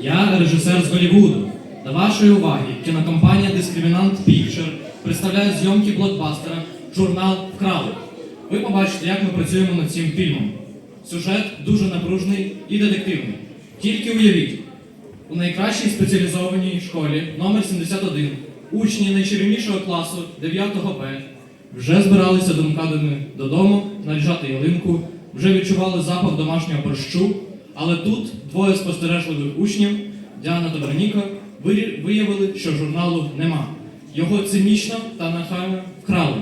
я режисер з Голлівуду. До вашої уваги кінокомпанія Discriminant Picture представляє зйомки блокбастера Журнал Вкрали. Ви побачите, як ми працюємо над цим фільмом. Сюжет дуже напружний і детективний. Тільки уявіть, у найкращій спеціалізованій школі номер 71 учні найчарівнішого класу 9 Б вже збиралися думками додому, наряжати ялинку, вже відчували запах домашнього борщу, але тут двоє спостережливих учнів, Діана та Вероніка, виявили, що журналу нема. Його цинічно та нахально вкрали.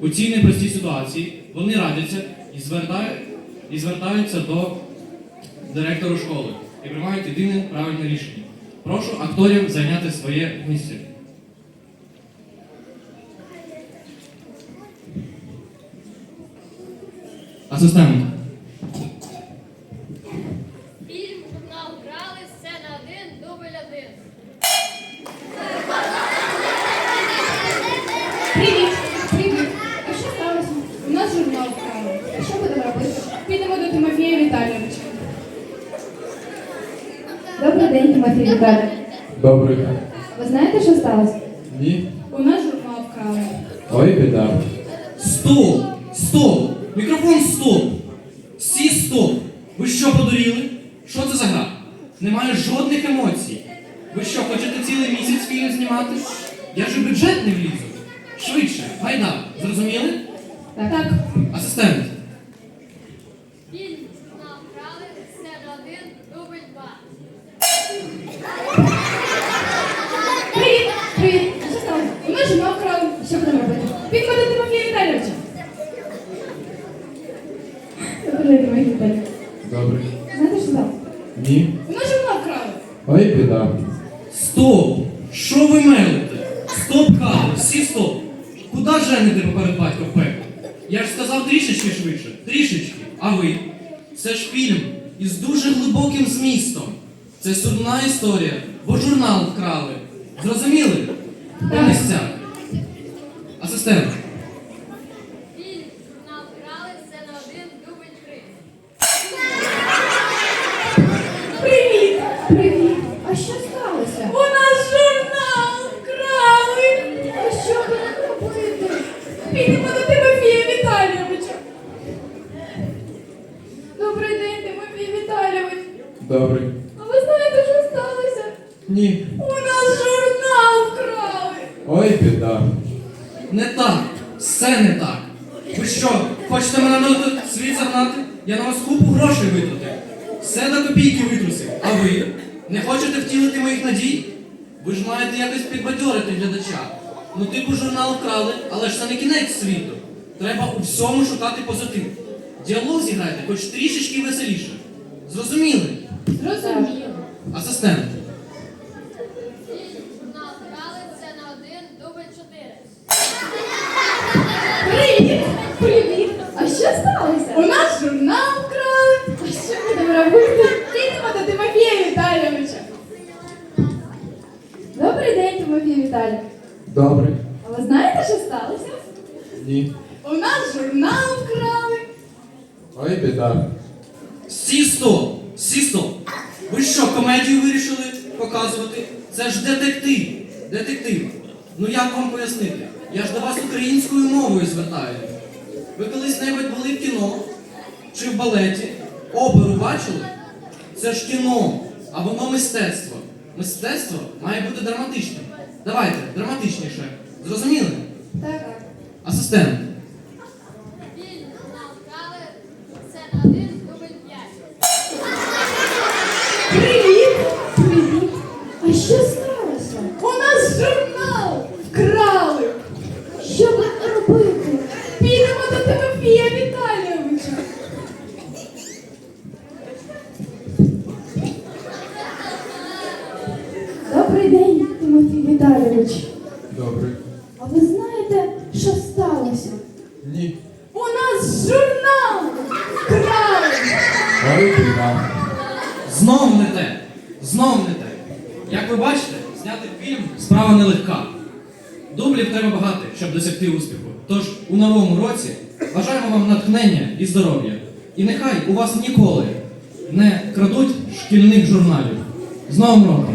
У цій непростій ситуації вони радяться і звертають, і звертаються до директору школи і приймають єдине правильне рішення. Прошу акторів зайняти своє місце. Асистент. Привіт! Привіт! А що сталося? У нас журнал вкрали. А що будемо робити? Підемо до Тимофія Віталійовича. Добрий день, Тимофій Віталійович. Добрий. Ви знаєте, що сталося? Ні. У нас журнал вкрали. Ой, біда. Стоп! Стоп! Мікрофон стоп! Всі стоп! Ви що подуріли? Що це за гра? Немає жодних емоцій. Ви що, хочете цілий місяць фільм знімати? Я ж у бюджет не влізу. Швидше, гайда, зрозуміли? Так. так. Асистент. Фільм журнал Крали, сцена 1, дубль 2. Привіт! Привіт! Що сталося? Нас журнал вкрали. Що будемо робити? До Тимофія Віталійовича. Добрий Тимофій Віталійович. Добрий. Знаєте, що сталося? Ні. У нас журнал вкрали. Ой, біда. Стоп! Що ви мелите? Стоп, кали, всі стоп! Куди жените поперед батька в пекло? Я ж сказав трішечки швидше, трішечки. А ви? Це ж фільм із дуже глибоким змістом. Це судна історія, бо журнал вкрали. Зрозуміли? По місцях. Асистент. Фільм журнал Крали, сцена 1, дубль 3. Привіт! Привіт! А що сталося? У нас журнал вкрали! А що будемо робити? Підемо до Тимофія Віталійовича. Добрий день, Тимофій Віталійович. Добрий. А ви знаєте, що сталося? Ні. У нас журнал вкрали! Ой, біда. Не так. Все не так. Ви що, хочете мене на світ загнати? Я на вас купу грошей витратив. Все до копійки витрусив. А ви? Не хочете втілити моїх надій? Ви ж маєте якось підбадьорити глядача. Ну, типу, журнал вкрали, але ж це не кінець світу. Треба у всьому шукати позитив. Діалог зіграйте хоч трішечки веселіше. Зрозуміли? Зрозуміло. Асистент. Фільм журнал Крали, сцена 1, дубль 4. Привіт! Привіт! А що сталося? У нас журнал вкрали. А що будемо робити? Підемо до Тимофія Віталійовича. Добрий день, Тимофій Віталійович. Добрий. А ви знаєте, що сталося? Ні. У нас журнал вкрали. Ой, біда. Всі стоп! Ви що, комедію вирішили показувати? Це ж детектив! Детектив! Ну як вам пояснити? Я ж до вас українською мовою звертаюся. Ви колись-небудь були в кіно чи в балеті? Оперу бачили? Це ж кіно, а воно мистецтво. Мистецтво має бути драматичним. Давайте, драматичніше. Зрозуміли? Так. Асистент. Фільм журнал Крали, сцена 1, дубль 5. Привіт! Привіт! А що сталося? У нас журнал вкрали. Що робити? Підемо до Тимофія Віталійовича. Добрий день, Тимофій Віталійович. Добрий. А ви знаєте, що сталося? Ні. У нас журнал вкрали. Ой. Знов не те. Знов не те. Як ви бачите, зняти фільм справа нелегка. Дублів треба багато, щоб досягти успіху. Тож у новому році бажаємо вам натхнення і здоров'я. І нехай у вас ніколи не крадуть шкільних журналів. З Новим роком!